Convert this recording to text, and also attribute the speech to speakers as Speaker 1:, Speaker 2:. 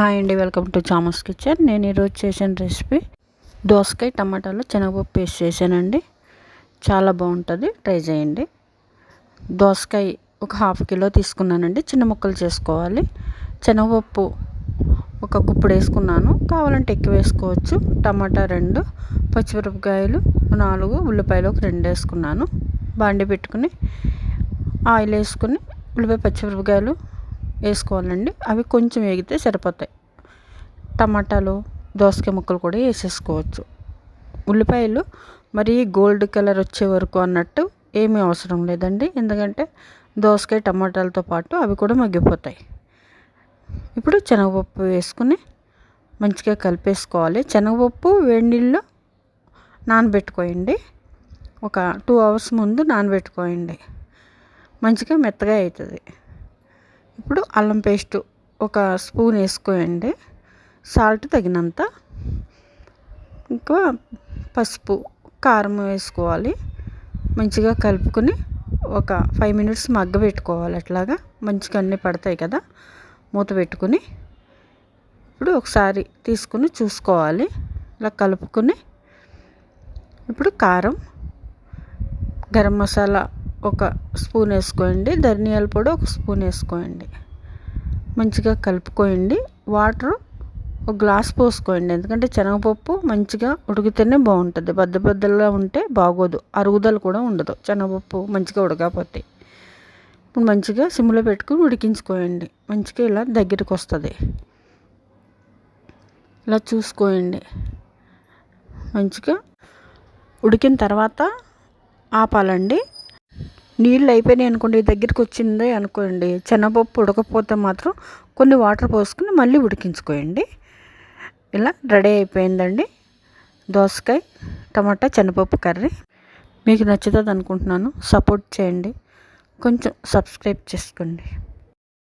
Speaker 1: Hi అండి welcome to చామస్ kitchen నేను ఈరోజు చేసిన రెసిపీ దోసకాయ టమాటాలు శనగపప్పు పేస్ట్ చేశానండి. చాలా బాగుంటుంది ట్రై చేయండి. దోసకాయ ఒక హాఫ్ కిలో తీసుకున్నానండి చిన్న ముక్కలు చేసుకోవాలి. శనగపప్పు ఒక కుప్పుడు వేసుకున్నాను కావాలంటే ఎక్కువ వేసుకోవచ్చు. టమాటా రెండు పచ్చిమిరపకాయలు నాలుగు ఉల్లిపాయలు ఒక రెండు వేసుకున్నాను. బాండి పెట్టుకుని ఆయిల్ వేసుకుని ఉల్లిపాయ పచ్చిమిరపకాయలు వేసుకోవాలండి. అవి కొంచెం వేగితే సరిపోతాయి. టమాటాలు దోసకాయ ముక్కలు కూడా వేసేసుకోవచ్చు. ఉల్లిపాయలు మరీ గోల్డ్ కలర్ వచ్చే వరకు అన్నట్టు ఏమీ అవసరం లేదండి. ఎందుకంటే దోసకాయ టమాటాలతో పాటు అవి కూడా మగ్గిపోతాయి. ఇప్పుడు శనగపప్పు వేసుకుని మంచిగా కలిపేసుకోవాలి. శనగపప్పు వేడి నీళ్ళు నానబెట్టుకోయండి. ఒక టూ అవర్స్ ముందు నానబెట్టుకోయండి. మంచిగా మెత్తగా అవుతుంది. ఇప్పుడు అల్లం పేస్ట్ ఒక స్పూన్ వేసుకోండి సాల్ట్ తగినంత. ఇంకా పసుపు కారం వేసుకోవాలి. మంచిగా కలుపుకొని ఒక ఫైవ్ మినిట్స్ మగ్గ పెట్టుకోవాలి అట్లాగా. మంచిగా అన్నీ పడతాయి కదా. మూత పెట్టుకుని ఇప్పుడు ఒకసారి తీసుకుని చూసుకోవాలి. ఇలా కలుపుకొని ఇప్పుడు కారం గరం మసాలా ఒక స్పూన్ వేసుకోండి. ధనియాల పొడి ఒక స్పూన్ వేసుకోండి. మంచిగా కలుపుకోండి. వాటర్ ఒక గ్లాస్ పోసుకోండి. ఎందుకంటే శనగపప్పు మంచిగా ఉడికితేనే బాగుంటుంది. బద్ద బద్దలుగా ఉంటే బాగోదు. అరుగుదల కూడా ఉండదు. శనగపప్పు మంచిగా ఉడకపోతే. ఇప్పుడు మంచిగా సిమ్లో పెట్టుకుని ఉడికించుకోండి. మంచిగా ఇలా దగ్గరికి వస్తుంది. ఇలా చూసుకోండి. మంచిగా ఉడికిన తర్వాత ఆపాలండి. నీళ్ళు అయిపోయినాయి అనుకోండి దగ్గరికి వచ్చింది అనుకోండి శనగపప్పు ఉడకపోతే మాత్రం కొన్ని వాటర్ పోసుకుని మళ్ళీ ఉడికించుకోండి ఇలా రెడీ అయిపోయిందండి. దోసకాయ టమాటా శనగపప్పు కర్రీ. మీకు నచ్చుతుంది అనుకుంటున్నాను సపోర్ట్ చేయండి. కొంచెం సబ్స్క్రైబ్ చేసుకోండి.